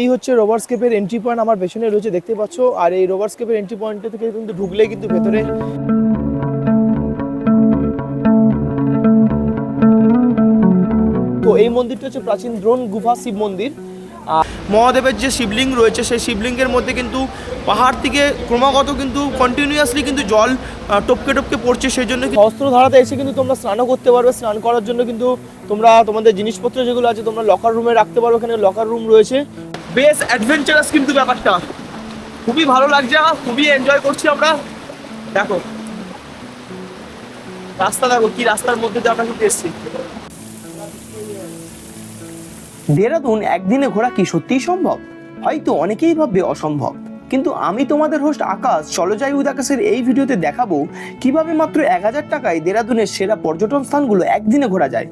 এই হচ্ছে রোভারস্কেপের entry point আমার পেছনে রয়েছে দেখতে পাচ্ছ। আর এই রোভারস্কেপের এন্ট্রি পয়েন্ট থেকে কিন্তু ঢুকলে কিন্তু ভেতরে তো এই মন্দিরটা হচ্ছে প্রাচীন দ্রোণ গুফা শিব মন্দির। মহাদেবের যে শিবলিঙ্গ রয়েছে, সেই শিবলিঙ্গের মধ্যে কিন্তু পাহাড় থেকে ক্রমাগত কিন্তু কন্টিনিউয়াসলি কিন্তু জল টপকে টপকে পড়ছে, সেই জন্য কি- সহস্রধারাতে এসে কিন্তু তোমরা স্নানও করতে পারবে। স্নান করার জন্য কিন্তু তোমরা তোমাদের জিনিসপত্র যেগুলো আছে, তোমরা লকার রুমে রাখতে পারো। এখানে লকার রুম রয়েছে। বেশ অ্যাডভেঞ্চারাস কিন্তু ব্যাপারটা। খুবই ভালো লাগছে আমার, খুবই এনজয় করছি আমরা। দেখো। রাস্তা দেখো, কি রাস্তার মধ্যে দিয়ে আমরা কিন্তু এসেছি। দেরাদুন একদিনে ঘোরা কি সত্যিই সম্ভব? হয়তো অনেকেই ভাববে অসম্ভব। কিন্তু আমি তোমাদের হোস্ট আকাশ চলজাই উদ আকাশের এই ভিডিওতে দেখাবো কীভাবে মাত্র এক হাজার টাকায় দেরাদুনের সেরা পর্যটন স্থানগুলো একদিনে ঘোরা যায়।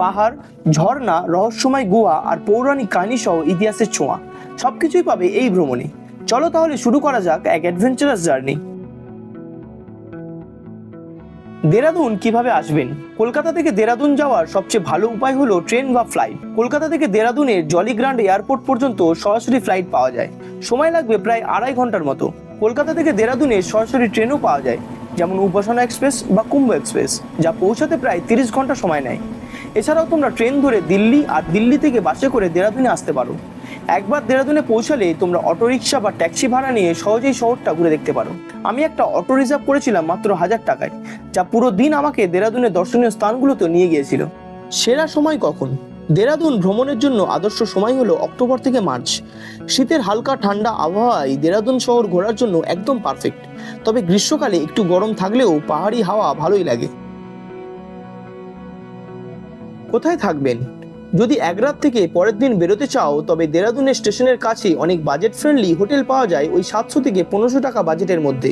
পাহাড়, ঝর্ণা, রহস্যময় গুহা আর পৌরাণিক কাহিনী সহ ইতিহাসের ছোঁয়া। সবকিছুই পাবে এই ভ্রমণে। চলো তাহলে শুরু করা যাক এক অ্যাডভেঞ্চারাস জার্নি দেরাদুন কীভাবে আসবেন? কলকাতা থেকে দেরাদুন যাওয়ার সবচেয়ে ভালো উপায় হলো ট্রেন বা ফ্লাইট কলকাতা থেকে দেরাদুনের জলিগ্রান্ড এয়ারপোর্ট পর্যন্ত সরাসরি ফ্লাইট পাওয়া যায়। সময় লাগবে প্রায় আড়াই ঘণ্টার মতো। কলকাতা থেকে দেরাদুনে সরাসরি ট্রেনও পাওয়া যায়, যেমন উপাসনা এক্সপ্রেস বা কুম্ভ এক্সপ্রেস, যা পৌঁছাতে প্রায় তিরিশ ঘণ্টা সময় নেয়। এছাড়াও তোমরা ট্রেন ধরে দিল্লি আর দিল্লি থেকে বাসে করে দেরাদুনে আসতে পারো। একবার দেরাদুনে পৌঁছালে তোমরা অটোরিকশা বা ট্যাক্সি ভাড়া নিয়ে সহজেই শহরটা ঘুরে দেখতে পারো। আমি একটা অটো রিজার্ভ করেছিলাম মাত্র হাজার টাকায়, যা পুরো দিন আমাকে দেরাদুনের দর্শনীয় স্থানগুলোতে নিয়ে গিয়েছিল। সেরা সময় কখন? দেরাদুন ভ্রমণের জন্য আদর্শ সময় হলো অক্টোবর থেকে মার্চ। শীতের হালকা ঠান্ডা আবহাওয়ায় দেরাদুন শহর ঘোরার জন্য একদম পারফেক্ট। তবে গ্রীষ্মকালে একটু গরম থাকলেও পাহাড়ি হাওয়া ভালোই লাগে। কোথায় থাকবেন? যদি এক রাত থেকে পরের দিন বেরোতে চাও, তবে দেরাদুনের স্টেশনের কাছে অনেক বাজেট ফ্রেন্ডলি হোটেল পাওয়া যায় ওই সাতশো থেকে পনেরোশো টাকা বাজেটের মধ্যে।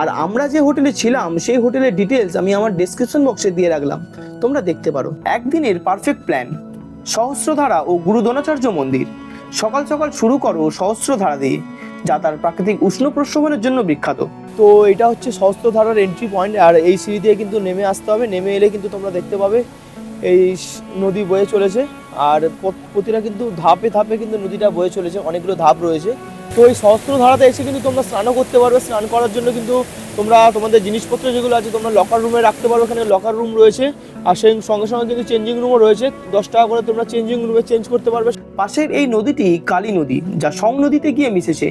আর আমরা যে হোটেলে ছিলাম, সেই হোটেলের ডিটেলস আমি আমার ডেসক্রিপশন বক্সে দিয়ে রাখলাম। তোমরা দেখতে পারো। একদিনের পারফেক্ট প্ল্যান সহস্রধারা ও গুরুদ্রোণাচার্য মন্দির। সকাল সকাল শুরু করো সহস্রধারা দিয়ে, যা তার প্রাকৃতিক উষ্ণ প্রশ্রবণের জন্য বিখ্যাত। তো এটা হচ্ছে সহস্রধারার এন্ট্রি পয়েন্ট আর এই সিঁড়ি দিয়ে কিন্তু নেমে আসতে হবে। নেমে এলে কিন্তু তোমরা দেখতে পাবে এই নদী বয়ে চলেছে। আর প্রতিটা কিন্তু ধাপে ধাপে কিন্তু নদীটা বয়ে চলেছে, অনেকগুলো ধাপ রয়েছে। তো এই সহস্রধারাতে এসে কিন্তু তোমরা স্নানও করতে পারবে। স্নান করার জন্য কিন্তু তোমরা তোমাদের জিনিসপত্র যেগুলো আছে, তোমরা লকার রুমে রাখতে পারো এখানে লকার রুম রয়েছে। আর সেই সঙ্গে সঙ্গে কিন্তু চেঞ্জিং রুমও রয়েছে। দশ টাকা করে তোমরা চেঞ্জিং রুমে চেঞ্জ করতে পারবে। পাশের এই নদীটি কালী নদী, যা সং নদীতে গিয়ে মিশেছে।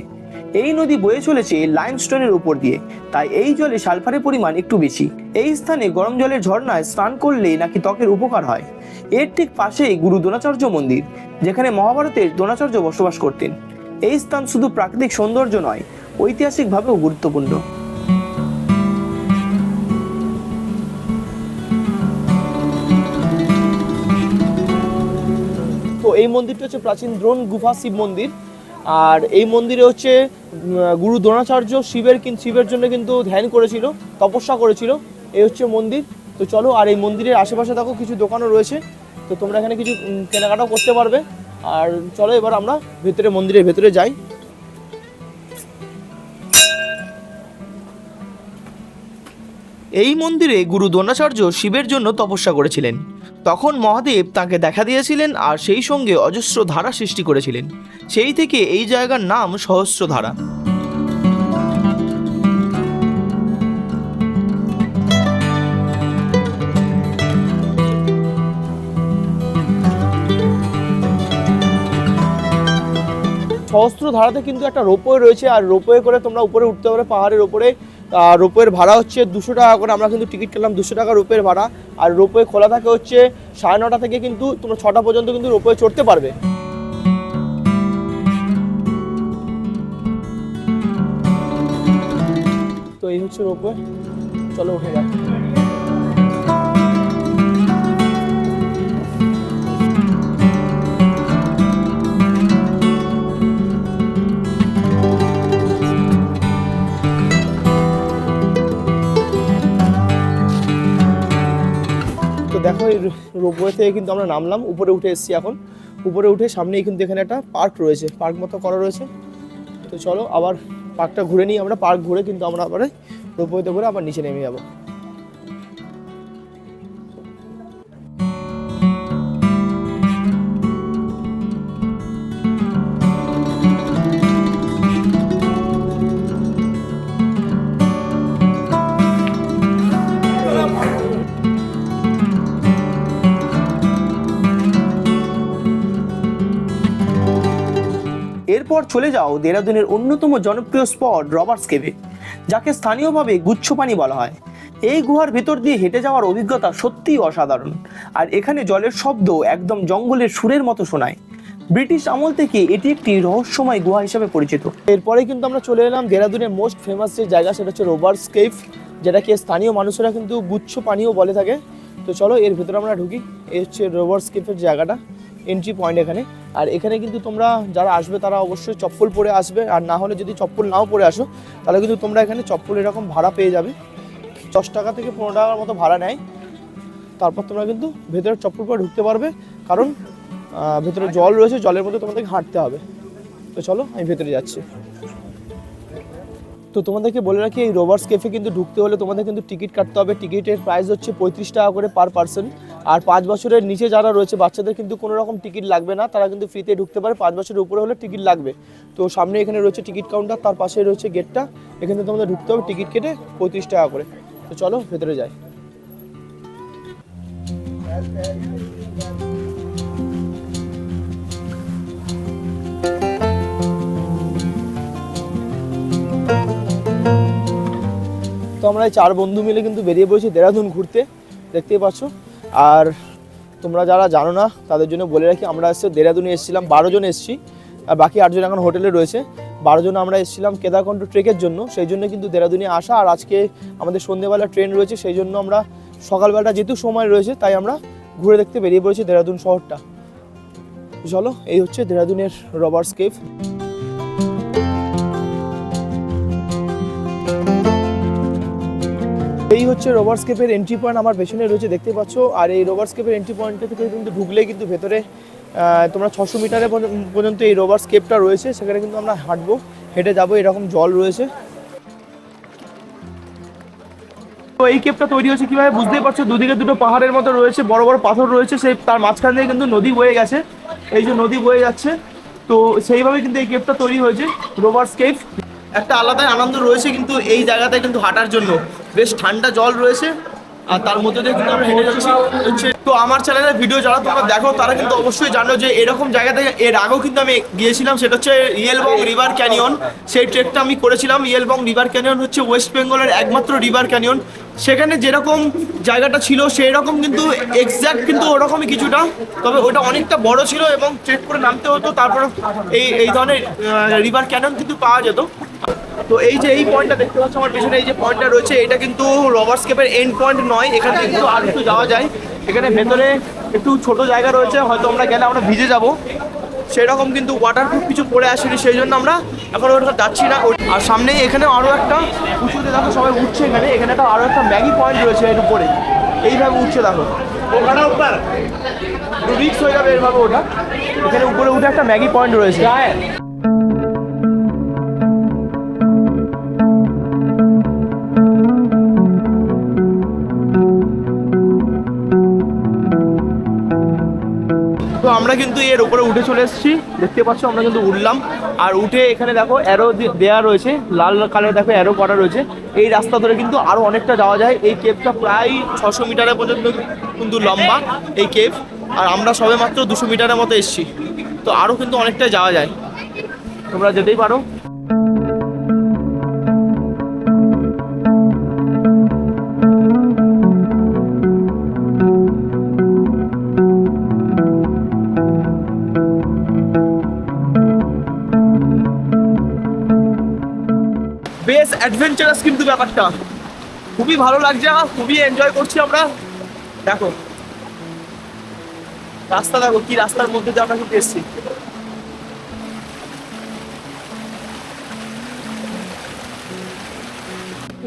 এই নদী বয়ে চলেছে লাইমস্টোনের উপর দিয়ে। তাই এই জলে সালফারের পরিমাণ একটু বেশি। এই স্থানে গরম জলের ঝর্ণায় স্নান করলে নাকি ত্বকের উপকার হয়। এর ঠিক পাশেই গুরু দ্রোণাচার্য মন্দির, যেখানে মহাভারতের দ্রোণাচার্য বসবাস করতেন। এই স্থান শুধু প্রাকৃতিক সৌন্দর্য নয়, ঐতিহাসিকভাবেও গুরুত্বপূর্ণ। তো এই মন্দিরটা হচ্ছে প্রাচীন দ্রোণ গুফা শিব মন্দির। আর এই মন্দিরে হচ্ছে গুরু দ্রোণাচার্য শিবের শিবের জন্য কিন্তু ধ্যান করেছিল, তপস্যা করেছিল, এই হচ্ছে মন্দির। তো চলো, আর এই মন্দিরের আশেপাশে দেখো কিছু দোকানও রয়েছে, তো তোমরা এখানে কিছু কেনাকাটাও করতে পারবে। আর চলো এবার আমরা ভেতরে, মন্দিরের ভেতরে যাই। এই মন্দিরে গুরু দ্রোণাচার্য শিবের জন্য তপস্যা করেছিলেন। তখন মহাদেব তাকে দেখা দিয়েছিলেন আর সেই সঙ্গে অজস্র ধারা সৃষ্টি করেছিলেন। সেই থেকে এই জায়গার নাম সহস্রধারা। সহস্র ধারাতে কিন্তু একটা রোপওয়ে রয়েছে, আর রোপওয়ে করে তোমরা উপরে উঠতে পারবে পাহাড়ের উপরে। আর রোপওয়ের ভাড়া হচ্ছে দুশো টাকা করে, আমরা কিন্তু টিকিট কাটলাম দুশো টাকা রোপের ভাড়া। আর রোপওয়ে খোলা থাকে হচ্ছে সাড়ে নটা থেকে কিন্তু তোমরা ছটা পর্যন্ত কিন্তু রোপওয়ে চড়তে পারবে। তো এই হচ্ছে রোপওয়ে। চলো উঠে যাক দেখো, এই রোপওয়ে থেকে কিন্তু আমরা নামলাম, উপরে উঠে এসেছি এখন। উপরে উঠে সামনেই কিন্তু এখানে একটা পার্ক রয়েছে পার্ক মতো করা রয়েছে। তো চলো, আবার পার্কটা ঘুরে নিই আমরা। পার্ক ঘুরে কিন্তু আমরা আবার রোপওয়েতে ঘুরে আবার নিচে নেমে যাব। এরপর চলে যাও দেরাদুনের অন্যতম জনপ্রিয় স্পট, রবার্টস কেভে, যাকে স্থানীয়ভাবে গুচ্ছ পানি বলা হয়। এই গুহার ভেতর দিয়ে হেঁটে যাওয়ার অভিজ্ঞতা সত্যিই অসাধারণ। আর এখানে জলের শব্দ একদম জঙ্গলের সুরের মতো শোনায়। ব্রিটিশ আমল থেকে এটি একটি রহস্যময় গুহা হিসেবে পরিচিত। এরপরে কিন্তু আমরা চলে এলাম দেরাদুনের মোস্ট ফেমাস যে জায়গা, সেটা হচ্ছে রোবার্স কেভ, যেটাকে স্থানীয় মানুষেরা কিন্তু গুচ্ছ পানীয় বলে থাকে। তো চলো এর ভেতরে আমরা ঢুকি। এই হচ্ছে রোবার্স কেভের জায়গাটা। এন্ট্রি পয়েন্ট এখানে। আর এখানে কিন্তু তোমরা যারা আসবে তারা অবশ্যই চপ্পল পরে আসবে। আর না হলে যদি চপ্পল নাও পরে আসো, তাহলে কিন্তু তোমরা এখানে চপ্পল এরকম ভাড়া পেয়ে যাবে। দশ টাকা থেকে পনেরো টাকার মতো ভাড়া নেয়। তারপর তোমরা কিন্তু ভেতরে চপ্পল পরে ঢুকতে পারবে। কারণ ভেতরে জল রয়েছে, জলের মধ্যে তোমাদেরকে হাঁটতে হবে। তো চলো, আমি ভেতরে যাচ্ছি। তো তোমাদেরকে বলে রাখি, এই রোভার্স কেফে কিন্তু ঢুকতে হলে তোমাদের কিন্তু টিকিট কাটতে হবে। টিকিটের প্রাইস হচ্ছে পঁয়ত্রিশ টাকা করে পার পার্সন আর পাঁচ বছরের নিচে যারা রয়েছে, বাচ্চাদের কিন্তু কোনো রকম টিকিট লাগবে না। তারা কিন্তু ফ্রিতে ঢুকতে পারে। পাঁচ বছরের উপরে হলে টিকিট লাগবে। তো সামনে এখানে রয়েছে টিকিট কাউন্টার তার পাশে রয়েছে গেটটা এখানে তোমাদের ঢুকতে হবে টিকিট কেটে পঁয়ত্রিশ টাকা করে। তো চলো, ভেতরে যাই। তো আমরা এই চার বন্ধু মিলে কিন্তু বেরিয়ে পড়েছি দেরাদুন ঘুরতে। দেখতেই পাচ্ছ? আর তোমরা যারা জানো না, তাদের জন্য বলে রাখি, আমরা এসে দেরাদুনে এসেছিলাম, বারো জন এসেছি, আর বাকি আটজন এখন হোটেলে রয়েছে। বারো জন আমরা এসেছিলাম কেদারকণ্ঠ ট্রেকের জন্য, সেই জন্য কিন্তু দেরাদুনে আসা আর আজকে আমাদের সন্ধেবেলা ট্রেন রয়েছে, সেই জন্য আমরা সকালবেলাটা যেহেতু সময় রয়েছে, তাই আমরা ঘুরে দেখতে বেরিয়ে পড়েছি দেরাদুন শহরটা। চলো, এই হচ্ছে দেরাদুনের রবার্স কেভ। এই হচ্ছে রোভার্স কেপের এন্ট্রি পয়েন্ট আমার পেছনে রয়েছে দেখতে পাচ্ছ। আর এই রোভার্স কেপের এন্ট্রি পয়েন্টটা থেকে কিন্তু ঢুকলেই কিন্তু ভেতরে তোমরা ছশো মিটারের পর্যন্ত এই রোভার্স কেপটা রয়েছে, সেখানে কিন্তু আমরা হাঁটবো, হেঁটে যাব, এরকম জল রয়েছে। তো এই কেপটা তৈরি হয়েছে কীভাবে বুঝতেই পারছ? দুদিকে দুটো পাহাড়ের মতো রয়েছে, বড় বড় পাথর রয়েছে, সেই তার মাঝখান দিয়ে কিন্তু নদী বয়ে গেছে। এই যে নদী বয়ে যাচ্ছে, তো সেইভাবে কিন্তু এই কেপটা তৈরি হয়েছে রোভার্স স্কেপ। একটা আলাদাই আনন্দ রয়েছে কিন্তু এই জায়গাতে কিন্তু হাঁটার জন্য। বেশ ঠান্ডা জল রয়েছে, আর তার মধ্যে দিয়ে কিন্তু আমরা হেঁটে যাচ্ছি। তো আমার চ্যানেলের ভিডিও যারা তোমরা দেখো, তারা কিন্তু অবশ্যই জানো যে এরকম জায়গা থেকে এর আগেও কিন্তু আমি গিয়েছিলাম, সেটা হচ্ছে ইয়েলবং রিভার ক্যানিয়ন সেই ট্রেকটা আমি করেছিলাম ইয়েলবং রিভার ক্যানিয়ন হচ্ছে ওয়েস্ট বেঙ্গলের একমাত্র রিভার ক্যানিয়ন সেখানে যেরকম জায়গাটা ছিল সেই রকম কিন্তু এক্স্যাক্ট কিন্তু ওরকমই কিছুটা, তবে ওটা অনেকটা বড় ছিল এবং ট্রেক করে নামতে হতো, তারপর এই এই ধরনের রিভার ক্যানিয়ন কিন্তু পাওয়া যেত। তো এই যে এই পয়েন্টটা দেখতে পাচ্ছ, আমার পিছনে এই যে পয়েন্টটা রয়েছে, এটা কিন্তু রবার্স কেপের এন্ড পয়েন্ট নয়, এখানে কিন্তু আর একটু যাওয়া যায়। এখানে ভেতরে একটু ছোট জায়গা রয়েছে, হয়তো আমরা গেলে আমরা ভিজে যাব। সেরকম কিন্তু ওয়াটারপ্রুফ কিছু পরে আসেনি, সেই জন্য আমরা এখন ওটা যাচ্ছি না। আর সামনেই এখানে আরও একটা উঁচুতে দেখো, সবাই উঠছে এখানে। এখানে একটা আরও একটা ম্যাগি পয়েন্ট রয়েছে এর উপরে। এইভাবে উঠছে দেখো। ওখানে উপর। রিক্স হয়ে যাবে এইভাবে ওটা এখানে উপরে উঠে একটা ম্যাগি পয়েন্ট রয়েছে। আমরা কিন্তু এর উপরে উঠে চলে এসেছি। দেখতে পাচ্ছ, আমরা কিন্তু উঠলাম। আর উঠে এখানে দেখো অ্যারো দেয়া রয়েছে। লাল কালার দেখো অ্যারো করা রয়েছে। এই রাস্তা ধরে কিন্তু আরও অনেকটা যাওয়া যায়। এই কেভটা প্রায় ছশো মিটারের পর্যন্ত কিন্তু লম্বা, এই কেভ আর আমরা সবে মাত্র দুশো মিটারের মতো এসছি। তো আরও কিন্তু অনেকটা যাওয়া যায়। তোমরা যেতেই পারো। অ্যাডভেঞ্চারাস কিন্তু ব্যাপারটা। খুবই ভালো লাগছে খুবই এনজয় করছি আমরা। দেখো। রাস্তা দেখো, কি রাস্তার মধ্যে দিয়ে আমরা কিন্তু এসছি।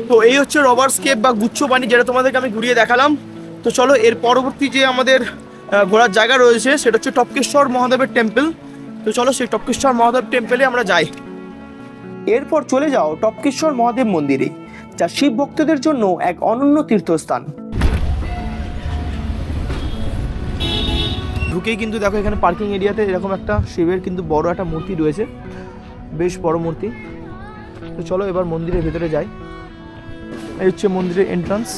তো এই হচ্ছে রবার স্কেপ বা গুচ্ছ পানি যেটা তোমাদেরকে আমি ঘুরিয়ে দেখালাম। তো চলো, এর পরবর্তী যে আমাদের ঘোরার জায়গা রয়েছে, সেটা হচ্ছে টপকেশ্বর মহাদেবের টেম্পল তো চলো, সেই টপকেশ্বর মহাদেব টেম্পলে আমরা যাই। এরপর চলে যাও টপকেশ্বর মহাদেব মন্দিরে, যা শিব ভক্তদের জন্য এক অনন্য তীর্থস্থান। ঢুকেই কিন্তু দেখো এখানে পার্কিং এরিয়াতে এরকম একটা শিবের কিন্তু বড় একটা মূর্তি রয়েছে, বেশ বড় মূর্তি। তো চলো এবার মন্দিরের ভেতরে যাই। এই হচ্ছে মন্দিরের এন্ট্রান্স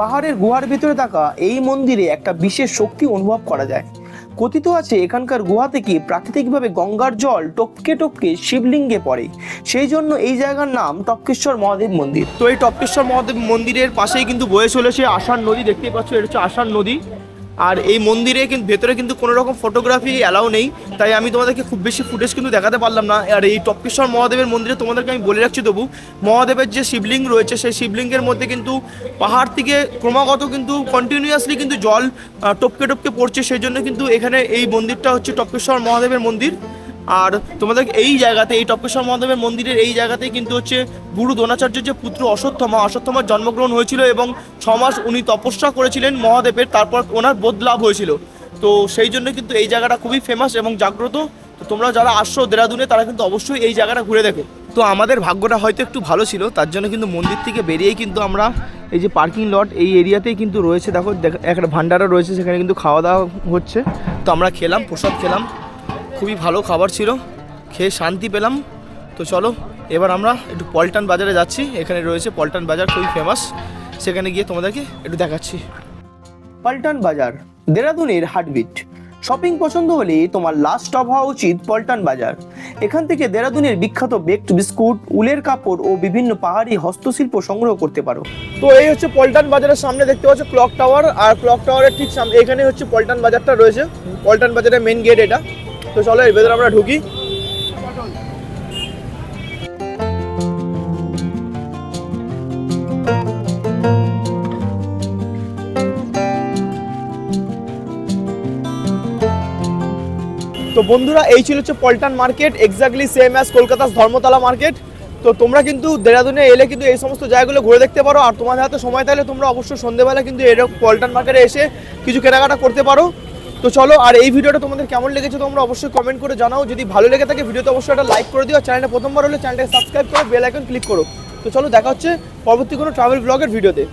পাহাড়ের গুহার ভিতরে থাকা এই মন্দিরে একটা বিশেষ শক্তি অনুভব করা যায়। কথিত আছে, এখানকার গুহা থেকে প্রাকৃতিকভাবে গঙ্গার জল টপকে টপকে শিবলিঙ্গে পড়ে। সেই জন্য এই জায়গার নাম টপকেশ্বর মহাদেব মন্দির। তো এই টপকেশ্বর মহাদেব মন্দিরের পাশেই কিন্তু বয়ে চলেছে আষাঢ় নদী, দেখতেই পাচ্ছ, এটা হচ্ছে আষাঢ় নদী। আর এই মন্দিরে কিন্তু, ভেতরে কিন্তু কোনো রকম ফটোগ্রাফি অ্যালাউ নেই। তাই আমি তোমাদেরকে খুব বেশি ফুটেজ কিন্তু দেখাতে পারলাম না। আর এই টপকেশ্বর মহাদেবের মন্দিরে তোমাদেরকে আমি বলে রাখছি, তবু মহাদেবের যে শিবলিঙ্গ রয়েছে, সেই শিবলিঙ্গের মধ্যে কিন্তু পাহাড় থেকে ক্রমাগত কিন্তু কন্টিনিউয়াসলি কিন্তু জল টপকে টপকে পড়ছে। সেই জন্য কিন্তু এখানে এই মন্দিরটা হচ্ছে টপকেশ্বর মহাদেবের মন্দির। আর তোমাদের এই জায়গাতে, এই টপকেশ্বর মহাদেবের মন্দিরের এই জায়গাতেই কিন্তু হচ্ছে গুরু দ্রোণাচার্যের যে পুত্র অশ্বত্থমা, অশ্বত্থমার জন্মগ্রহণ হয়েছিল এবং ছ মাস উনি তপস্যা করেছিলেন মহাদেবের, তারপর ওনার বোধ লাভ হয়েছিল। তো সেই জন্য কিন্তু এই জায়গাটা খুবই ফেমাস এবং জাগ্রত। তো তোমরা যারা আসছো দেরাদুনে, তারা কিন্তু অবশ্যই এই জায়গাটা ঘুরে দেখো। তো আমাদের ভাগ্যটা হয়তো একটু ভালো ছিল, তার জন্য কিন্তু মন্দির থেকে বেরিয়েই কিন্তু আমরা এই যে পার্কিং লট এই এরিয়াতেই কিন্তু রয়েছে। দেখো, দেখ- একটা ভান্ডারা রয়েছে, সেখানে কিন্তু খাওয়া দাওয়া হচ্ছে। তো আমরা খেলাম, প্রসাদ খেলাম। খুবই ভালো খাবার ছিল। খেয়ে শান্তি পেলাম। তো চলো এবার আমরা একটু পল্টন বাজারে যাচ্ছি। এখানে রয়েছে পল্টন বাজার খুবই ফেমাস সেখানে গিয়ে তোমাদেরকে একটু দেখাচ্ছি। পল্টন বাজার দেরাদুনের হার্টবিট শপিং পছন্দ হলে তোমার লাস্ট স্টপ হওয়া উচিত পল্টন বাজার। এখান থেকে দেরাদুনের বিখ্যাত বেকড বিস্কুট উলের কাপড় ও বিভিন্ন পাহাড়ি হস্তশিল্প সংগ্রহ করতে পারো। তো এই হচ্ছে পল্টন বাজারের সামনে দেখতে পাচ্ছ ক্লক টাওয়ার আর ক্লক টাওয়ারের ঠিক সামনে এখানে হচ্ছে পল্টন বাজারটা রয়েছে। পল্টন বাজারের মেন গেট এটা। তো চলো এর ভেতরে আমরা ঢুকি। তো বন্ধুরা, এই ছিল হচ্ছে Paltan market exactly same as কলকাতার ধর্মতলা মার্কেট। তো তোমরা কিন্তু দেরাদুনে এলে কিন্তু এই সমস্ত জায়গাগুলো ঘুরে দেখতে পারো। আর তোমাদের হাতে সময় থাকলে তোমরা অবশ্যই সন্ধ্যেবেলা কিন্তু এরকম পল্টন মার্কেটে এসে কিছু কেনাকাটা করতে পারো। তো চলো, আর এই ভিডিওটা তোমাদের কেমন লেগেছে তোমরা অবশ্যই কমেন্ট করে জানাও। যদি ভালো লেগে থাকে, ভিডিওতে অবশ্যই একটা লাইক করে দিও। চ্যানেলটা প্রথমবার হলে চ্যানেলটাকে সাবস্ক্রাইব করে বেল আইকন ক্লিক করো। তো চলো, দেখা হচ্ছে পরবর্তী কোনো ট্রাভেল ব্লগের ভিডিওতে।